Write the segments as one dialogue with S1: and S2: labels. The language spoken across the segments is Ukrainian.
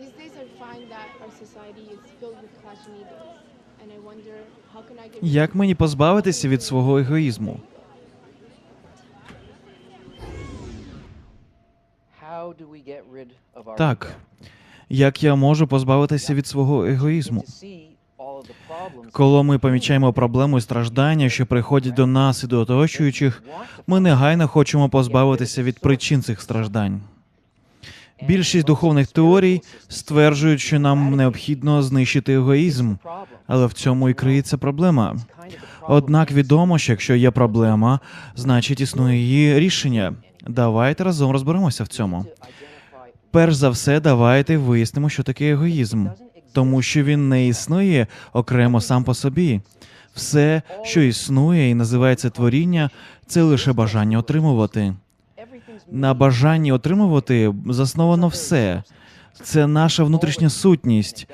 S1: These days I find that our society is filled with clashing egos. And I wonder, how can I get
S2: Як мені позбавитися від свого егоїзму?
S3: How do we get rid of our
S2: Так. Як я можу позбавитися від свого егоїзму?
S3: to see all of the problems
S2: Коли ми помічаємо проблему і страждання, що приходять до нас і до оточуючих, ми негайно хочемо позбавитися від причин цих страждань. Більшість духовних теорій стверджують, що нам необхідно знищити егоїзм, але в цьому і криється проблема. Однак відомо, що якщо є проблема, значить існує її рішення. Давайте разом розберемося в цьому. Перш за все, давайте вияснимо, що таке егоїзм, тому що він не існує окремо сам по собі. Все, що існує і називається творіння, це лише бажання отримувати. На бажанні отримувати засновано все. Це наша внутрішня сутність,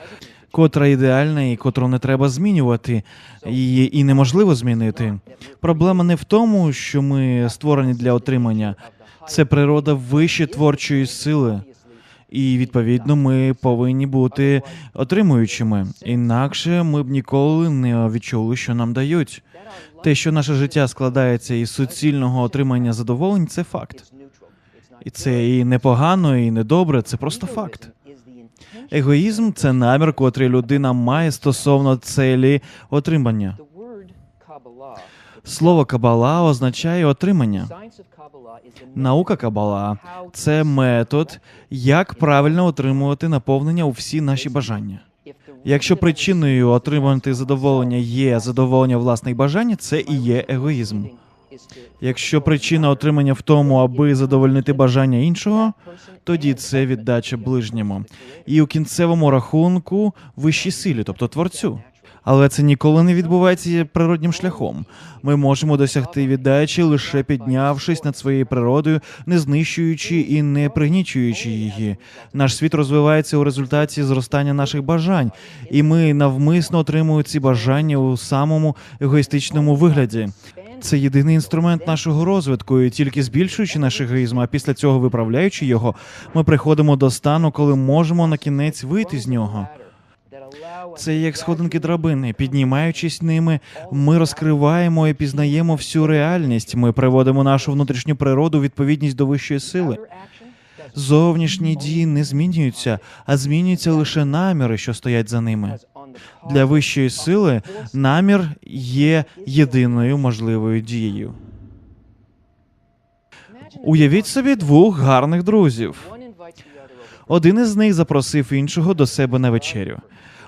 S2: котра ідеальна і котру не треба змінювати, її і неможливо змінити. Проблема не в тому, що ми створені для отримання, це природа вище творчої сили. І відповідно ми повинні бути отримуючими. Інакше ми б ніколи не відчули, що нам дають. Те, що наше життя складається із суцільного отримання задоволень, це факт. І це і непогано, і недобре, це просто факт. Егоїзм це намір, котрий людина має стосовно целі отримання. Слово кабала означає отримання. Наука кабала це метод, як правильно отримувати наповнення у всі наші бажання. Якщо причиною отримати задоволення є задоволення власних бажань, це і є егоїзм. Якщо причина отримання в тому, аби задовольнити бажання іншого, тоді це віддача ближньому. І у кінцевому рахунку вищій силі, тобто творцю. Але це ніколи не відбувається природнім шляхом. Ми можемо досягти віддачі лише піднявшись над своєю природою, не знищуючи і не пригнічуючи її. Наш світ розвивається у результаті зростання наших бажань, і ми навмисно отримуємо ці бажання у самому егоїстичному вигляді. Це єдиний інструмент нашого розвитку, і тільки збільшуючи наш егоїзм, а після цього виправляючи його, ми приходимо до стану, коли можемо на кінець вийти з нього. Це як сходинки драбини. Піднімаючись ними, ми розкриваємо і пізнаємо всю реальність. Ми приводимо нашу внутрішню природу відповідність до вищої сили. Зовнішні дії не змінюються, а змінюються лише наміри, що стоять за ними. Для вищої сили намір є єдиною можливою дією. Уявіть собі двох гарних друзів. Один із них запросив іншого до себе на вечерю.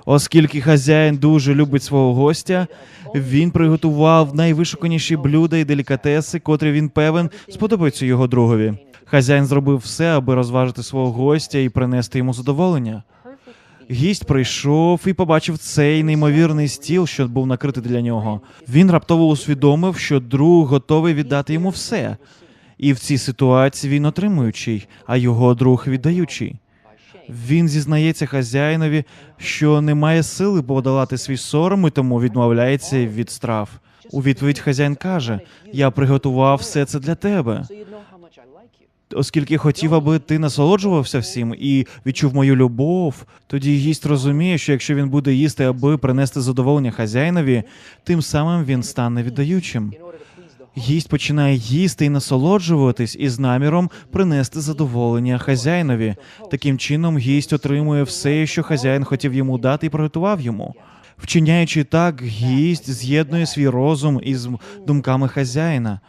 S2: Оскільки хазяїн дуже любить свого гостя, він приготував найвишуканіші блюда і делікатеси, котрі він певен сподобаються його другові. Хазяїн зробив все, аби розважити свого гостя і принести йому задоволення. Гість прийшов і побачив цей неймовірний стіл, що був накритий для нього. Він раптово усвідомив, що друг готовий віддати йому все. І в цій ситуації він отримуючий, а його друг віддаючий. Він зізнається хазяїнові, що не має сили подолати свій сором і тому відмовляється від страв. У відповідь хазяїн каже: Я приготував все це для тебе, оскільки хотів, аби ти насолоджувався всім і відчув мою любов. Тоді гість розуміє, що якщо він буде їсти, аби принести задоволення хазяїнові, тим самим він стане віддаючим. Гість починає їсти і насолоджуватись із наміром принести задоволення хазяїнові. Таким чином, гість отримує все, що хазяїн хотів йому дати і приготував йому. Вчиняючи так, гість з'єднує свій розум із думками хазяїна,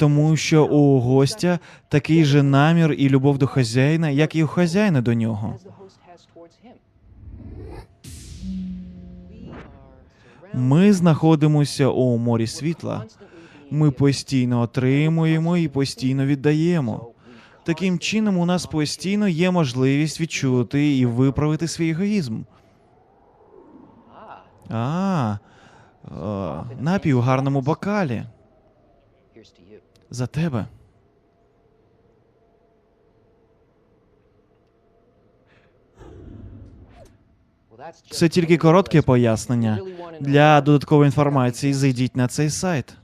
S2: тому що у гостя такий же намір і любов до хазяїна, як і у хазяїна до нього. Ми знаходимося у морі світла. Ми постійно отримуємо і постійно віддаємо. Таким чином, у нас постійно є можливість відчути і виправити свій егоїзм. А, е, напій у гарному бокалі. За тебе. Це тільки коротке пояснення. Для додаткової інформації зайдіть на цей сайт.